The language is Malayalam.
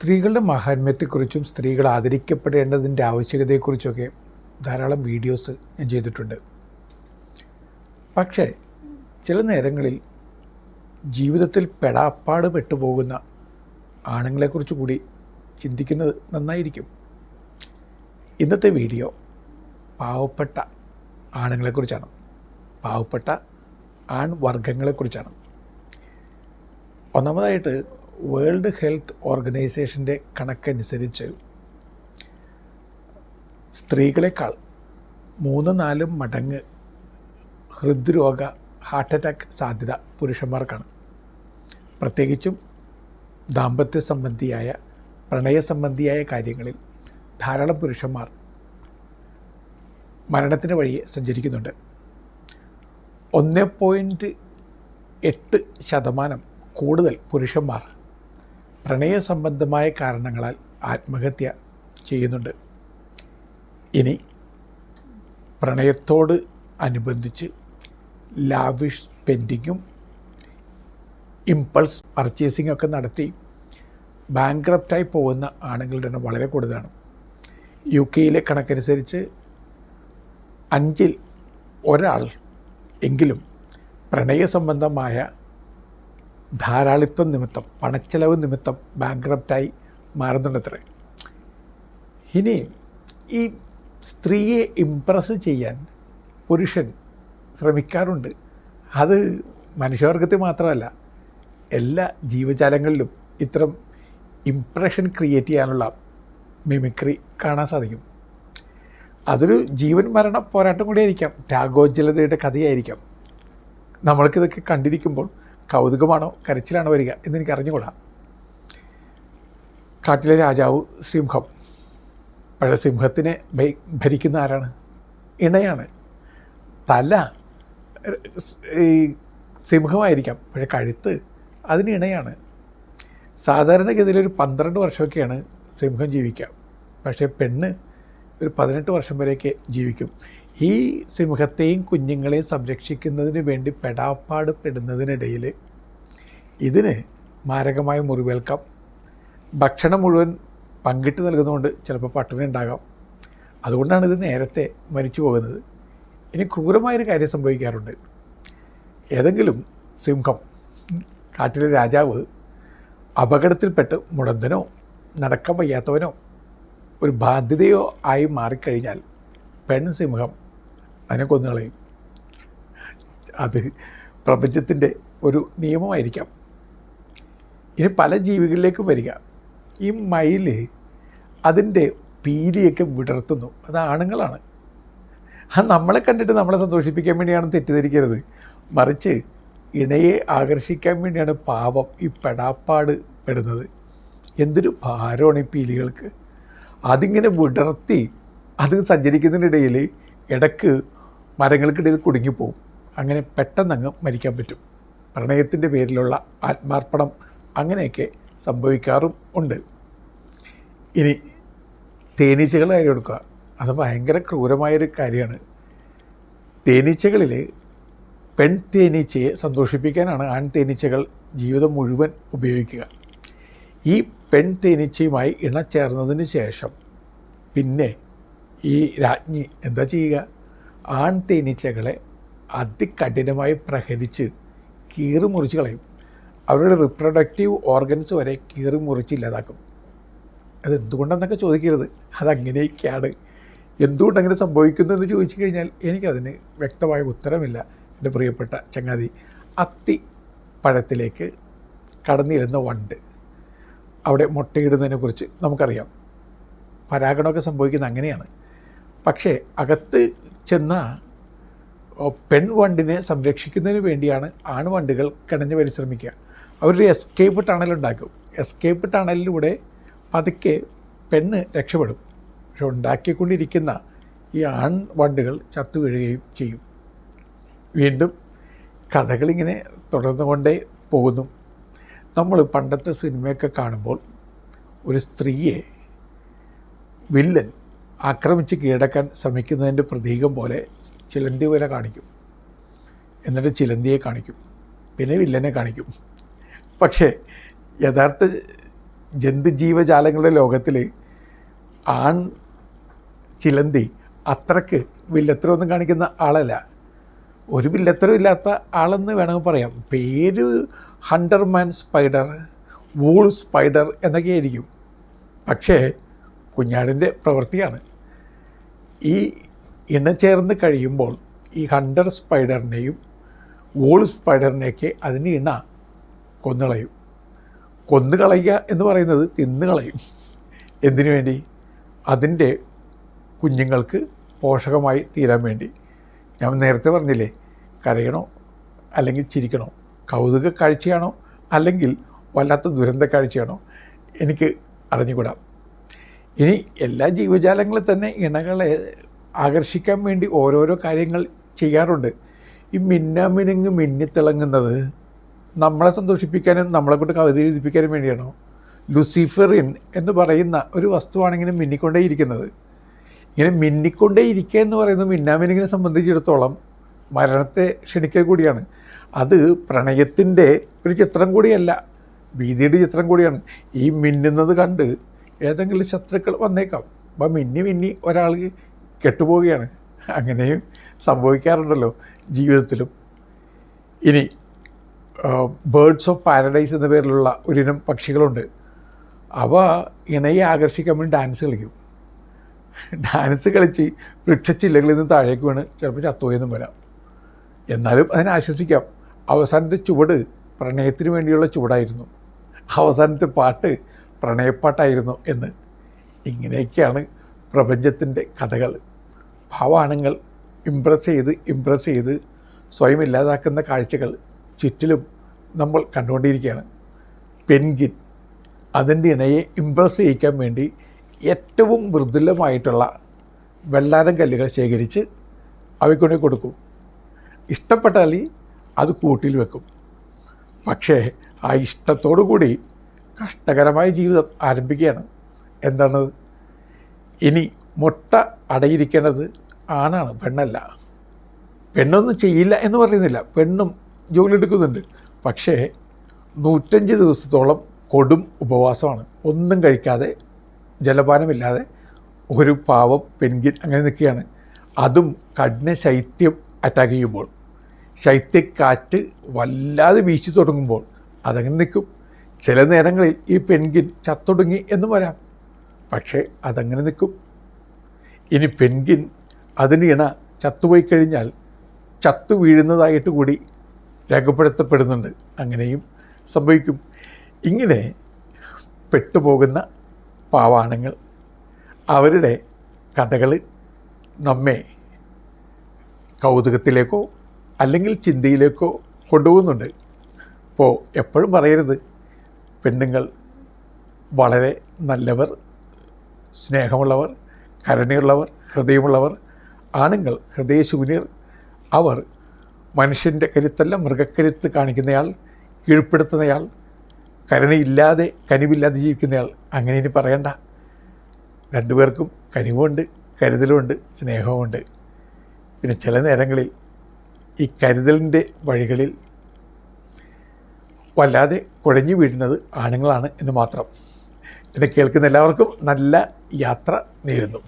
സ്ത്രീകളുടെ മഹാത്മ്യത്തെക്കുറിച്ചും സ്ത്രീകൾ ആദരിക്കപ്പെടേണ്ടതിന്റെ ആവശ്യകതയെക്കുറിച്ചൊക്കെ ധാരാളം വീഡിയോസ് ഞാൻ ചെയ്തിട്ടുണ്ട്. പക്ഷേ ചില നേരങ്ങളിൽ ജീവിതത്തിൽ പെടാപ്പാട് പെട്ടുപോകുന്ന ആണുങ്ങളെക്കുറിച്ച് കൂടി ചിന്തിക്കുന്നത് നന്നായിരിക്കും. ഇന്നത്തെ വീഡിയോ പാവപ്പെട്ട ആണുങ്ങളെക്കുറിച്ചാണ്. പാവപ്പെട്ട ആൺ വർഗങ്ങളെക്കുറിച്ചാണ് ഒന്നാമതായിട്ട് വേൾഡ് ഹെൽത്ത് ഓർഗനൈസേഷന്റെ കണക്കനുസരിച്ച് സ്ത്രീകളെക്കാൾ മൂന്ന് നാലും മടങ്ങ് ഹൃദ്രോഗ ഹാർട്ട് അറ്റാക്ക് സാധ്യത പുരുഷന്മാർക്കാണ്. പ്രത്യേകിച്ചും ദാമ്പത്യ സംബന്ധിയായ പ്രണയ സംബന്ധിയായ കാര്യങ്ങളിൽ ധാരാളം പുരുഷന്മാർ മരണത്തിന് വഴിയെ സഞ്ചരിക്കുന്നുണ്ട്. ഒന്ന് പോയിന്റ് എട്ട് ശതമാനം കൂടുതൽ പുരുഷന്മാർ പ്രണയ സംബന്ധമായ കാരണങ്ങളാൽ ആത്മഹത്യ ചെയ്യുന്നുണ്ട്. ഇനി പ്രണയത്തോട് അനുബന്ധിച്ച് ലാവിഷ് സ്പെൻഡിങ്ങും ഇമ്പൾസ് പർച്ചേസിംഗ് ഒക്കെ നടത്തി ബാങ്ക്രപ്റ്റായി പോകുന്ന ആണുങ്ങളുടെ എണ്ണം വളരെ കൂടുതലാണ്. യു കെയിലെ കണക്കനുസരിച്ച് അഞ്ചിൽ ഒരാൾ എങ്കിലും പ്രണയ സംബന്ധമായ ധാരാളിത്വം നിമിത്തം പണച്ചെലവ് നിമിത്തം ബാങ്ക്രപ്റ്റായി മാറുന്നുണ്ടത്രേ. ഇനി ഈ സ്ത്രീയെ ഇമ്പ്രസ് ചെയ്യാൻ പുരുഷൻ ശ്രമിക്കാറുണ്ട്. അത് മനുഷ്യവർഗത്തിൽ മാത്രമല്ല എല്ലാ ജീവജാലങ്ങളിലും ഇത്തരം ഇംപ്രഷൻ ക്രിയേറ്റ് ചെയ്യാനുള്ള മിമിക്രി കാണാൻ സാധിക്കും. അതൊരു ജീവൻ മരണ പോരാട്ടം കൂടിയായിരിക്കാം ത്യാഗോജ്വലതയുടെ കഥയായിരിക്കാം. നമ്മൾക്കിതൊക്കെ കണ്ടിരിക്കുമ്പോൾ കൗതുകമാണോ? കരച്ചിലാണോ വരിക എന്നെനിക്ക് അറിഞ്ഞുകൂടാ. കാട്ടിലെ രാജാവ് സിംഹം. പഴയ സിംഹത്തിനെ ഭരിക്കുന്ന ആരാണ്? ഇണയാണ്. തല ഈ സിംഹമായിരിക്കാം. പക്ഷെ കഴുത്ത് അതിന് ഇണയാണ്. സാധാരണഗതിയിൽ ഒരു പന്ത്രണ്ട് വർഷമൊക്കെയാണ് സിംഹം ജീവിക്കുക. പക്ഷേ പെണ്ണ് ഒരു പതിനെട്ട് വർഷം വരെയൊക്കെ ജീവിക്കും. ഈ സിംഹത്തെയും കുഞ്ഞുങ്ങളെയും സംരക്ഷിക്കുന്നതിന് വേണ്ടി പെടാപ്പാട് പെടുന്നതിനിടയിൽ ഇതിന് മാരകമായ മുറിവേൽക്കാം. ഭക്ഷണം മുഴുവൻ പങ്കിട്ട് നൽകുന്നതുകൊണ്ട് ചിലപ്പോൾ പട്ടിണി ഉണ്ടാകാം. അതുകൊണ്ടാണ് ഇത് നേരത്തെ മരിച്ചു പോകുന്നത്. ഇനി ക്രൂരമായൊരു കാര്യം സംഭവിക്കാറുണ്ട്. ഏതെങ്കിലും സിംഹം കാട്ടിലെ രാജാവ് അപകടത്തിൽപ്പെട്ട് മുടന്തനോ നടക്കാൻ വയ്യാത്തവനോ ഒരു ബാധ്യതയോ ആയി മാറിക്കഴിഞ്ഞാൽ പെൺ സിംഹം അതിനെ കൊന്നുകളയും അത് പ്രപഞ്ചത്തിന്റെ ഒരു നിയമമായിരിക്കാം. ഇനി പല ജീവികളിലേക്കും വരിക. ഈ മയിൽ അതിന്റെ പീലിയൊക്കെ വിടർത്തുന്നു. അത് ആണുങ്ങളാണ്. അത് നമ്മളെ കണ്ടിട്ട് നമ്മളെ സന്തോഷിപ്പിക്കാൻ വേണ്ടിയാണ് തെറ്റിദ്ധരിക്കരുത്. മറിച്ച് ഇണയെ ആകർഷിക്കാൻ വേണ്ടിയാണ് പാവം ഈ പെടാപ്പാട് പെടുന്നത്. എന്തൊരു ഭാരമാണ് ഈ പീലികൾക്ക്. അതിങ്ങനെ വിടർത്തി അത് സഞ്ചരിക്കുന്നതിനിടയിൽ ഇടയ്ക്ക് മരങ്ങൾക്കിടയിൽ കുടുങ്ങിപ്പോവും. അങ്ങനെ പെട്ടെന്നങ്ങ് മരിക്കാൻ പറ്റും. പ്രണയത്തിന്റെ പേരിലുള്ള ആത്മാർപ്പണം അങ്ങനെയൊക്കെ സംഭവിക്കാറും ഉണ്ട്. ഇനി തേനീച്ചകൾ കാര്യം എടുക്കുക. അത് ഭയങ്കര ക്രൂരമായൊരു കാര്യമാണ്. തേനീച്ചകളിൽ പെൺ തേനീച്ചയെ സന്തോഷിപ്പിക്കാനാണ് ആൺ തേനീച്ചകൾ ജീവിതം മുഴുവൻ ഉപയോഗിക്കുക. ഈ പെൺ തേനീച്ചയുമായി ഇണ ചേർന്നതിന് ശേഷം പിന്നെ ഈ രാജ്ഞി എന്താ ചെയ്യുക? ആൺ തേനീച്ചകളെ അതികഠിനമായി പ്രഹരിച്ച് കീറി മുറിച്ച് കളയും അവരുടെ റിപ്രൊഡക്റ്റീവ് ഓർഗൻസ് വരെ കീറി മുറിച്ച് ഇല്ലാതാക്കും. അത് എന്തുകൊണ്ടെന്നൊക്കെ ചോദിക്കരുത്. അതങ്ങനെയൊക്കെയാണ്. എന്തുകൊണ്ട് അങ്ങനെ സംഭവിക്കുന്നു എന്ന് ചോദിച്ചു കഴിഞ്ഞാൽ എനിക്കതിന് വ്യക്തമായ ഉത്തരമില്ല എന്റെ പ്രിയപ്പെട്ട ചങ്ങാതി. അത്തി പഴത്തിലേക്ക് കടന്നിരുന്ന വണ്ട്. അവിടെ മുട്ടയിടുന്നതിനെക്കുറിച്ച് നമുക്കറിയാം. പരാഗണമൊക്കെ സംഭവിക്കുന്നത് അങ്ങനെയാണ്. പക്ഷേ അകത്ത് ചെന്ന പെൺ പെൺവണ്ടിനെ സംരക്ഷിക്കുന്നതിന് വേണ്ടിയാണ് ആൺവണ്ടികൾ കിണഞ്ഞ് പരിശ്രമിക്കുക. അവരൊരു എസ്കേപ്പ് ടണൽ ഉണ്ടാക്കും. എസ്കേപ്പ് ടണലിലൂടെ പതുക്കെ പെണ്ണ് രക്ഷപ്പെടും. പക്ഷെ ഉണ്ടാക്കിക്കൊണ്ടിരിക്കുന്ന ഈ ആൺ വണ്ടുകൾ ചത്തു വീഴുകയും ചെയ്യും. വീണ്ടും കഥകളിങ്ങനെ തുടർന്നു തുടർന്നുകൊണ്ടേ പോകുന്നു. നമ്മൾ പണ്ടത്തെ സിനിമയൊക്കെ കാണുമ്പോൾ ഒരു സ്ത്രീയെ വില്ലൻ ആക്രമിച്ച് കീഴടക്കാൻ ശ്രമിക്കുന്നതിന്റെ പ്രതീകം പോലെ ചിലന്തി വില കാണിക്കും. എന്നിട്ട് ചിലന്തിയെ കാണിക്കും. പിന്നെ വില്ലനെ കാണിക്കും. പക്ഷേ യഥാർത്ഥ ജന്തുജീവജാലങ്ങളുടെ ലോകത്തിൽ ആൺ ചിലന്തി അത്രയ്ക്ക് വില്ലത്തരമൊന്നും കാണിക്കുന്ന ആളല്ല. ഒരു വില്ലത്തരം ഇല്ലാത്ത ആളെന്ന് വേണമെങ്കിൽ പറയാം. പേര് ഹണ്ടർമാൻ സ്പൈഡർ വൂൾ സ്പൈഡർ എന്നൊക്കെ ആയിരിക്കും. പക്ഷേ കുഞ്ഞാടിന്റെ പ്രവൃത്തിയാണ്. ഈ ഇണചേർന്ന് കഴിയുമ്പോൾ ഈ ഹണ്ടർ സ്പൈഡറിനെയും വോൾ സ്പൈഡറിനെയൊക്കെ അതിന് ഇണ കൊന്നുകളയും. കൊന്നുകളയുക എന്ന് പറയുന്നത് തിന്നുകളയും. എന്തിനു വേണ്ടി? അതിന്റെ കുഞ്ഞുങ്ങൾക്ക് പോഷകമായി തീരാൻ വേണ്ടി. ഞാൻ നേരത്തെ പറഞ്ഞില്ലേ കരയണോ അല്ലെങ്കിൽ ചിരിക്കണോ? കൗതുക കാഴ്ചയാണോ അല്ലെങ്കിൽ വല്ലാത്ത ദുരന്ത കാഴ്ചയാണോ എനിക്ക് അറിഞ്ഞുകൂടാ. ഇനി എല്ലാ ജീവജാലങ്ങളും തന്നെ ഇണകളെ ആകർഷിക്കാൻ വേണ്ടി ഓരോരോ കാര്യങ്ങൾ ചെയ്യാറുണ്ട്. ഈ മിന്നാമിനുങ്ങ് മിന്നിത്തിളങ്ങുന്നത് നമ്മളെ സന്തോഷിപ്പിക്കാനും നമ്മളെ കൊണ്ട് കവിത എഴുതിപ്പിക്കാനും വേണ്ടിയാണോ? ലുസിഫറിൻ എന്ന് പറയുന്ന ഒരു വസ്തുവാണിങ്ങനെ മിന്നിക്കൊണ്ടേയിരിക്കുന്നത്. ഇങ്ങനെ മിന്നിക്കൊണ്ടേ ഇരിക്കുക എന്ന് പറയുന്നത് മിന്നാമിനുങ്ങിനെ സംബന്ധിച്ചിടത്തോളം മരണത്തെ ക്ഷണിക്കുക കൂടിയാണ്. അത് പ്രണയത്തിന്റെ ഒരു ചിത്രം കൂടിയല്ല ഭീതിയുടെ ചിത്രം കൂടിയാണ്. ഈ മിന്നുന്നത് കണ്ട് ഏതെങ്കിലും ശത്രുക്കൾ വന്നേക്കാം. അപ്പം മിന്നി മിന്നി ഒരാൾ കെട്ടുപോവുകയാണ്. അങ്ങനെയും സംഭവിക്കാറുണ്ടല്ലോ ജീവിതത്തിലും. ഇനി ബേർഡ്സ് ഓഫ് പാരഡൈസ് എന്ന പേരിലുള്ള ഒരിനം പക്ഷികളുണ്ട്. അവ ഇണയെ ആകർഷിക്കാൻ വേണ്ടി ഡാൻസ് കളിക്കും. ഡാൻസ് കളിച്ച് വൃക്ഷച്ചില്ലകളിൽ നിന്ന് താഴേക്ക് വീണ് ചിലപ്പോൾ ചത്തുപോയെന്നും വരാം. എന്നാലും അതിനെ ആശ്വസിക്കാം. അവസാനത്തെ ചുവട് പ്രണയത്തിന് വേണ്ടിയുള്ള ചുവടായിരുന്നു. അവസാനത്തെ പാട്ട് പ്രണയപ്പാട്ടായിരുന്നു എന്ന്. ഇങ്ങനെയൊക്കെയാണ് പ്രപഞ്ചത്തിന്റെ കഥകൾ. ഭാവാണുങ്ങൾ ഇംപ്രസ് ചെയ്ത് ഇംപ്രസ് ചെയ്ത് സ്വയം ഇല്ലാതാക്കുന്ന കാഴ്ചകൾ ചുറ്റിലും നമ്മൾ കണ്ടുകൊണ്ടിരിക്കുകയാണ്. പെൻഗിൻ അതിന്റെ ഇണയെ ഇംപ്രസ് ചെയ്യിക്കാൻ വേണ്ടി ഏറ്റവും മൃദുലമായിട്ടുള്ള വെള്ളാരം കല്ലുകൾ ശേഖരിച്ച് അവയ്ക്കൊണ്ടി കൊടുക്കും. ഇഷ്ടപ്പെട്ടാൽ അത് കൂട്ടിൽ വെക്കും. പക്ഷേ ആ ഇഷ്ടത്തോടു കൂടി കഷ്ടകരമായ ജീവിതം ആരംഭിക്കുകയാണ്. എന്താണ്? ഇനി മുട്ട അടയിരിക്കേണ്ടത് ആണാണ് പെണ്ണല്ല. പെണ്ണൊന്നും ചെയ്യില്ല എന്ന് പറയുന്നില്ല. പെണ്ണും ജോലി എടുക്കുന്നുണ്ട്. പക്ഷേ നൂറ്റഞ്ച് ദിവസത്തോളം കൊടും ഉപവാസമാണ്. ഒന്നും കഴിക്കാതെ ജലപാനമില്ലാതെ ഒരു പാവം പെൻഗിൻ അങ്ങനെ നിൽക്കുകയാണ്. അതും കഠിന ശൈത്യം അറ്റാക്ക് ചെയ്യുമ്പോൾ. ശൈത്യക്കാറ്റ് വല്ലാതെ വീശി തുടങ്ങുമ്പോൾ അതങ്ങനെ നിൽക്കും. ചില നേരങ്ങളിൽ ഈ പെൻഗിൻ ചത്തൊടുങ്ങി എന്ന് വരാം. പക്ഷേ അതങ്ങനെ നിൽക്കും. ഇനി പെൻഗിൻ അതിന് ഇണ ചത്തുപോയി കഴിഞ്ഞാൽ ചത്തു വീഴുന്നതായിട്ട് കൂടി രേഖപ്പെടുത്തപ്പെടുന്നുണ്ട്. അങ്ങനെയും സംഭവിക്കും. ഇങ്ങനെ പെട്ടുപോകുന്ന പാവാണങ്ങൾ അവരുടെ കഥകൾ നമ്മെ കൗതുകത്തിലേക്കോ അല്ലെങ്കിൽ ചിന്തയിലേക്കോ കൊണ്ടുപോകുന്നുണ്ട്. അപ്പോൾ എപ്പോഴും പറയരുത് പെണ്ണുങ്ങൾ വളരെ നല്ലവർ സ്നേഹമുള്ളവർ കരുണയുള്ളവർ ഹൃദയമുള്ളവർ ആണുങ്ങൾ ഹൃദയശൂന്യർ. അവർ മനുഷ്യന്റെ കരുത്തല്ല മൃഗക്കരുത്ത് കാണിക്കുന്നയാൾ കീഴ്പ്പെടുത്തുന്നയാൾ കരുണയില്ലാതെ കനിവില്ലാതെ ജീവിക്കുന്നയാൾ. അങ്ങനെ ഇനി പറയണ്ട. രണ്ടുപേർക്കും കനിവുമുണ്ട് കരുതലുമുണ്ട് സ്നേഹവുമുണ്ട്. പിന്നെ ചില നേരങ്ങളിൽ ഈ കരുതലിന്റെ വഴികളിൽ വല്ലാതെ കുഴഞ്ഞു വീഴുന്നത് ആണുങ്ങളാണ് എന്ന് മാത്രം. എന്നെ കേൾക്കുന്ന എല്ലാവർക്കും നല്ല യാത്ര നേരുന്നു.